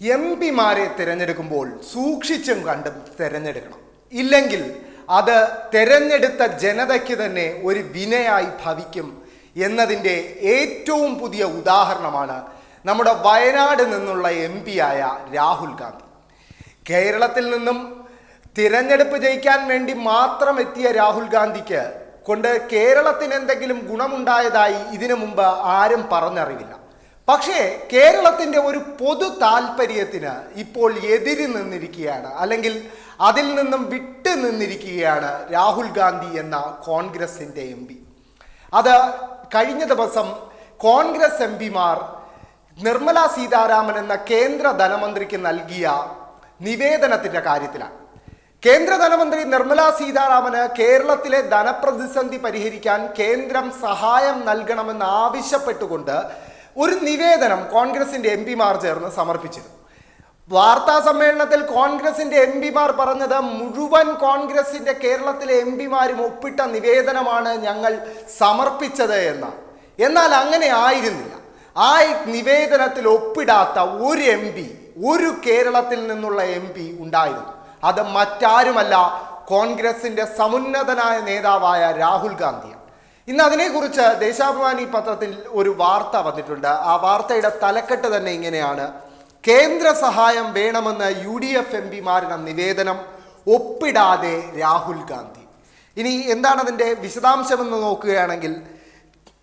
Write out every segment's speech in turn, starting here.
M പിമാരെ തിരഞ്ഞെടുക്കുമ്പോൾ സൂക്ഷിച്ചും കണ്ടും തിരഞ്ഞെടുക്കണം. ഇല്ലെങ്കിൽ അത് തിരഞ്ഞെടുത്ത ജനതയ്ക്ക് തന്നെ ഒരു വിനയായി ഭവിക്കും എന്നതിന്റെ ഏറ്റവും പുതിയ ഉദാഹരണമാണ് നമ്മുടെ വയനാട് നിന്നുള്ള എം ആയ രാഹുൽ ഗാന്ധി. കേരളത്തിൽ നിന്നും തിരഞ്ഞെടുപ്പ് ജയിക്കാൻ വേണ്ടി മാത്രം എത്തിയ രാഹുൽ ഗാന്ധിക്ക് കൊണ്ട് കേരളത്തിന് എന്തെങ്കിലും ഗുണമുണ്ടായതായി ഇതിനു മുമ്പ് ആരും പറഞ്ഞറിവില്ല. പക്ഷേ കേരളത്തിന്റെ ഒരു പൊതു താല്പര്യത്തിന് ഇപ്പോൾ എതിര് നിന്നിരിക്കുകയാണ്. അല്ലെങ്കിൽ അതിൽ നിന്നും വിട്ടു നിന്നിരിക്കുകയാണ് രാഹുൽ ഗാന്ധി എന്ന കോൺഗ്രസിന്റെ എം പി. അത് കഴിഞ്ഞ ദിവസം കോൺഗ്രസ് എം പിമാർ നിർമ്മല സീതാരാമൻ എന്ന കേന്ദ്ര ധനമന്ത്രിക്ക് നൽകിയ നിവേദനത്തിന്റെ കാര്യത്തിലാണ്. കേന്ദ്ര ധനമന്ത്രി നിർമ്മല സീതാരാമന് കേരളത്തിലെ ധനപ്രതിസന്ധി പരിഹരിക്കാൻ കേന്ദ്രം സഹായം നൽകണമെന്ന് ആവശ്യപ്പെട്ടുകൊണ്ട് ഒരു നിവേദനം കോൺഗ്രസിന്റെ എം പിമാർ ചേർന്ന് സമർപ്പിച്ചിരുന്നു. വാർത്താ സമ്മേളനത്തിൽ കോൺഗ്രസിന്റെ എം പിമാർ പറഞ്ഞത് മുഴുവൻ കോൺഗ്രസിന്റെ കേരളത്തിലെ എം പിമാരും ഒപ്പിട്ട നിവേദനമാണ് ഞങ്ങൾ സമർപ്പിച്ചത് എന്ന് എന്നാൽ അങ്ങനെ ആയിരുന്നില്ല. ആ നിവേദനത്തിൽ ഒപ്പിടാത്ത ഒരു എം പി ഒരു കേരളത്തിൽ നിന്നുള്ള എം പി ഉണ്ടായിരുന്നു. അത് മറ്റാരുമല്ല കോൺഗ്രസിന്റെ സമുന്നതനായ നേതാവായ രാഹുൽ ഗാന്ധിയാണ്. ഇന്ന് അതിനെക്കുറിച്ച് ദേശാഭിമാനി പത്രത്തിൽ ഒരു വാർത്ത വന്നിട്ടുണ്ട്. ആ വാർത്തയുടെ തലക്കെട്ട് തന്നെ ഇങ്ങനെയാണ്. കേന്ദ്ര സഹായം വേണമെന്ന് യു ഡി എഫ് എം പിമാരുടെ നിവേദനം ഒപ്പിടാതെ രാഹുൽ ഗാന്ധി. ഇനി എന്താണ് അതിന്റെ വിശദാംശമെന്ന് നോക്കുകയാണെങ്കിൽ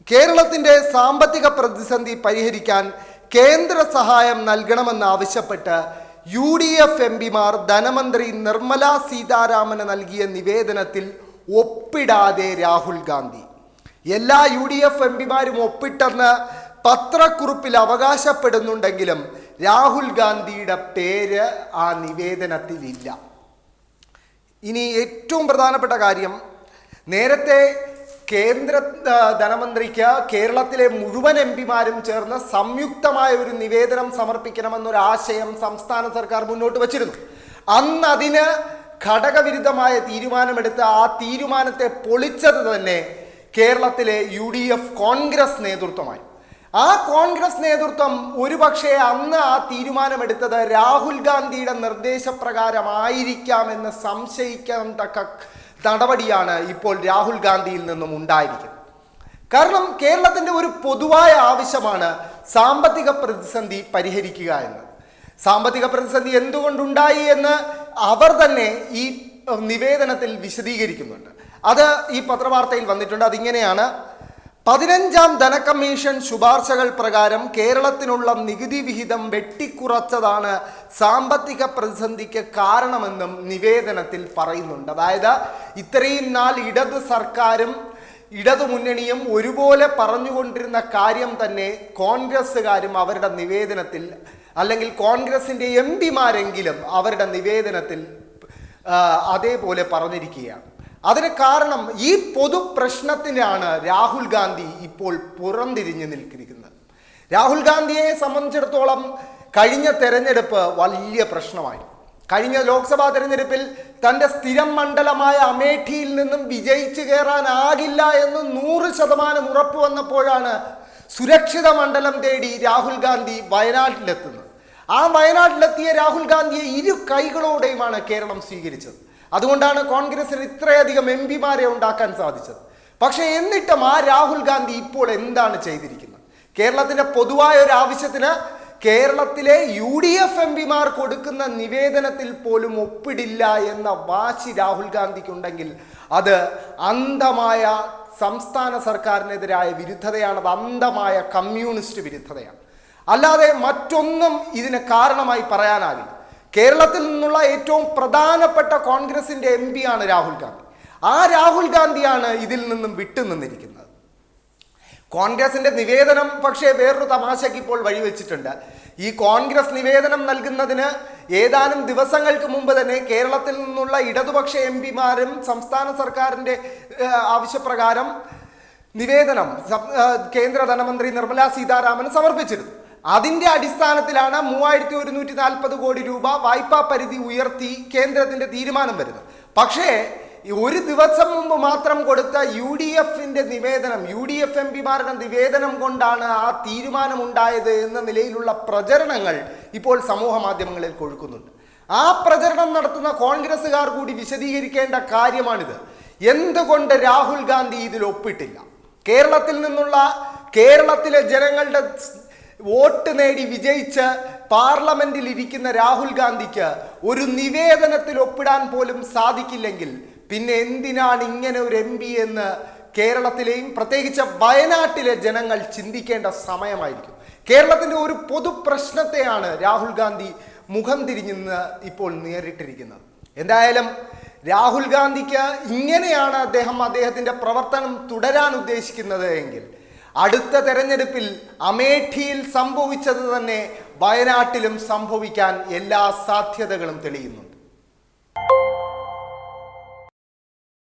കേരളത്തിന്റെ സാമ്പത്തിക പ്രതിസന്ധി പരിഹരിക്കാൻ കേന്ദ്ര സഹായം നൽകണമെന്നാവശ്യപ്പെട്ട് യു ഡി എഫ് എം പിമാർ ധനമന്ത്രി നിർമ്മല സീതാരാമന് നൽകിയ നിവേദനത്തിൽ ഒപ്പിടാതെ രാഹുൽ ഗാന്ധി. എല്ലാ യു ഡി എഫ് എം പിമാരും ഒപ്പിട്ടെന്ന് പത്രക്കുറിപ്പിൽ അവകാശപ്പെടുന്നുണ്ടെങ്കിലും രാഹുൽ ഗാന്ധിയുടെ പേര് ആ നിവേദനത്തിലില്ല. ഇനി ഏറ്റവും പ്രധാനപ്പെട്ട കാര്യം നേരത്തെ കേന്ദ്ര ധനമന്ത്രിക്ക് കേരളത്തിലെ മുഴുവൻ എം പിമാരും ചേർന്ന് സംയുക്തമായ ഒരു നിവേദനം സമർപ്പിക്കണമെന്നൊരു ആശയം സംസ്ഥാന സർക്കാർ മുന്നോട്ട് വച്ചിരുന്നു. അന്ന് അതിന് ഘടകവിരുദ്ധമായ തീരുമാനമെടുത്ത് ആ തീരുമാനത്തെ പൊളിച്ചത് തന്നെ കേരളത്തിലെ യു ഡി എഫ് കോൺഗ്രസ് നേതൃത്വമായി. ആ കോൺഗ്രസ് നേതൃത്വം ഒരുപക്ഷെ അന്ന് ആ തീരുമാനമെടുത്തത് രാഹുൽ ഗാന്ധിയുടെ നിർദ്ദേശപ്രകാരമായിരിക്കാമെന്ന് സംശയിക്കാൻ തക്ക നടപടിയാണ് ഇപ്പോൾ രാഹുൽ ഗാന്ധിയിൽ നിന്നും ഉണ്ടായിരിക്കുന്നത്. കാരണം കേരളത്തിന്റെ ഒരു പൊതുവായ ആവശ്യമാണ് സാമ്പത്തിക പ്രതിസന്ധി പരിഹരിക്കുക എന്ന് സാമ്പത്തിക പ്രതിസന്ധി എന്തുകൊണ്ടുണ്ടായി എന്ന് അവർ തന്നെ ഈ നിവേദനത്തിൽ വിശദീകരിക്കുന്നുണ്ട്. അത് ഈ പത്രവാർത്തയിൽ വന്നിട്ടുണ്ട്. അതിങ്ങനെയാണ്. പതിനഞ്ചാം ധനകമ്മീഷൻ ശുപാർശകൾ പ്രകാരം കേരളത്തിനുള്ള നികുതി വിഹിതം വെട്ടിക്കുറച്ചതാണ് സാമ്പത്തിക പ്രതിസന്ധിക്ക് കാരണമെന്നും നിവേദനത്തിൽ പറയുന്നുണ്ട്. അതായത് ഇത്രയും നാൾ ഇടത് സർക്കാരും ഇടതു മുന്നണിയും ഒരുപോലെ പറഞ്ഞുകൊണ്ടിരുന്ന കാര്യം തന്നെ കോൺഗ്രസ്സുകാരും അവരുടെ നിവേദനത്തിൽ അല്ലെങ്കിൽ കോൺഗ്രസിന്റെ എം പിമാരെങ്കിലും അവരുടെ നിവേദനത്തിൽ അതേപോലെ പറഞ്ഞിരിക്കുകയാണ്. അതിന് കാരണം ഈ പൊതു പ്രശ്നത്തിനാണ് രാഹുൽ ഗാന്ധി ഇപ്പോൾ പുറംതിരിഞ്ഞു നിൽക്കുന്നത്. രാഹുൽ ഗാന്ധിയെ സംബന്ധിച്ചിടത്തോളം കഴിഞ്ഞ തെരഞ്ഞെടുപ്പ് വലിയ പ്രശ്നമായി കഴിഞ്ഞ ലോക്സഭാ തെരഞ്ഞെടുപ്പിൽ തന്റെ സ്ഥിരം മണ്ഡലമായ അമേഠിയിൽ നിന്നും വിജയിച്ചു കയറാനാകില്ല എന്ന് നൂറ് ശതമാനം ഉറപ്പ് വന്നപ്പോഴാണ് സുരക്ഷിത മണ്ഡലം തേടി രാഹുൽ ഗാന്ധി വയനാട്ടിലെത്തുന്നത്. ആ വയനാട്ടിലെത്തിയ രാഹുൽ ഗാന്ധിയെ ഇരു കൈകളോടെയുമാണ് കേരളം സ്വീകരിച്ചത്. അതുകൊണ്ടാണ് കോൺഗ്രസിന് ഇത്രയധികം എം പിമാരെ ഉണ്ടാക്കാൻ സാധിച്ചത്. പക്ഷേ എന്നിട്ടും ആ രാഹുൽ ഗാന്ധി ഇപ്പോൾ എന്താണ് ചെയ്തിരിക്കുന്നത്? കേരളത്തിന്റെ പൊതുവായ ഒരു ആവശ്യത്തിന് കേരളത്തിലെ യു ഡി എഫ് എം പിമാർ കൊടുക്കുന്ന നിവേദനത്തിൽ പോലും ഒപ്പിടില്ല എന്ന വാശി രാഹുൽ ഗാന്ധിക്കുണ്ടെങ്കിൽ അത് അന്ധമായ സംസ്ഥാന സർക്കാരിനെതിരായ വിരുദ്ധതയാണ്. അത് അന്ധമായ കമ്മ്യൂണിസ്റ്റ് വിരുദ്ധതയാണ്. അല്ലാതെ മറ്റൊന്നും ഇതിന് കാരണമായി പറയാനാകില്ല. കേരളത്തിൽ നിന്നുള്ള ഏറ്റവും പ്രധാനപ്പെട്ട കോൺഗ്രസിന്റെ എം ആണ് രാഹുൽ ഗാന്ധി. ആ രാഹുൽ ഗാന്ധിയാണ് ഇതിൽ നിന്നും വിട്ടുനിന്നിരിക്കുന്നത് കോൺഗ്രസിന്റെ നിവേദനം പക്ഷേ വേറൊരു തമാശയ്ക്ക് ഇപ്പോൾ വഴിവെച്ചിട്ടുണ്ട്. ഈ കോൺഗ്രസ് നിവേദനം നൽകുന്നതിന് ഏതാനും ദിവസങ്ങൾക്ക് മുമ്പ് തന്നെ കേരളത്തിൽ നിന്നുള്ള ഇടതുപക്ഷ എം പിമാരും സംസ്ഥാന സർക്കാരിന്റെ ആവശ്യപ്രകാരം നിവേദനം കേന്ദ്ര ധനമന്ത്രി നിർമ്മലാ സീതാരാമൻ സമർപ്പിച്ചിരുന്നു. അതിന്റെ അടിസ്ഥാനത്തിലാണ് മൂവായിരത്തി ഒരുന്നൂറ്റി നാൽപ്പത് കോടി രൂപ വായ്പാ പരിധി ഉയർത്തി കേന്ദ്രത്തിന്റെ തീരുമാനം വരുന്നത്. പക്ഷേ ഒരു ദിവസം മുമ്പ് മാത്രം കൊടുത്ത യു ഡി എഫിന്റെ നിവേദനം യു ഡി എഫ് എം പിമാരുടെ നിവേദനം കൊണ്ടാണ് ആ തീരുമാനമുണ്ടായത് എന്ന നിലയിലുള്ള പ്രചരണങ്ങൾ ഇപ്പോൾ സമൂഹ മാധ്യമങ്ങളിൽ കൊഴുക്കുന്നുണ്ട്. ആ പ്രചരണം നടത്തുന്ന കോൺഗ്രസ്സുകാർ കൂടി വിശദീകരിക്കേണ്ട കാര്യമാണിത്. എന്തുകൊണ്ട് രാഹുൽ ഗാന്ധി ഇതിൽ ഒപ്പിട്ടില്ല? കേരളത്തിൽ നിന്നുള്ള കേരളത്തിലെ ജനങ്ങളുടെ വോട്ട് നേടി വിജയിച്ച് പാർലമെന്റിൽ ഇരിക്കുന്ന രാഹുൽ ഗാന്ധിക്ക് ഒരു നിവേദനത്തിൽ ഒപ്പിടാൻ പോലും സാധിക്കില്ലെങ്കിൽ പിന്നെ എന്തിനാണ് ഇങ്ങനെ ഒരു എം എന്ന് കേരളത്തിലെയും പ്രത്യേകിച്ച് വയനാട്ടിലെ ജനങ്ങൾ ചിന്തിക്കേണ്ട സമയമായിരിക്കും. കേരളത്തിന്റെ ഒരു പൊതു പ്രശ്നത്തെയാണ് രാഹുൽ ഗാന്ധി മുഖം തിരിഞ്ഞിന്ന് ഇപ്പോൾ നേരിട്ടിരിക്കുന്നത്. എന്തായാലും രാഹുൽ ഗാന്ധിക്ക് ഇങ്ങനെയാണ് അദ്ദേഹം അദ്ദേഹത്തിന്റെ പ്രവർത്തനം തുടരാൻ ഉദ്ദേശിക്കുന്നത് എങ്കിൽ അടുത്ത തെരഞ്ഞെടുപ്പിൽ അമേഠിയിൽ സംഭവിച്ചത് തന്നെ വയനാട്ടിലും സംഭവിക്കാൻ എല്ലാ സാധ്യതകളും തെളിയുന്നു.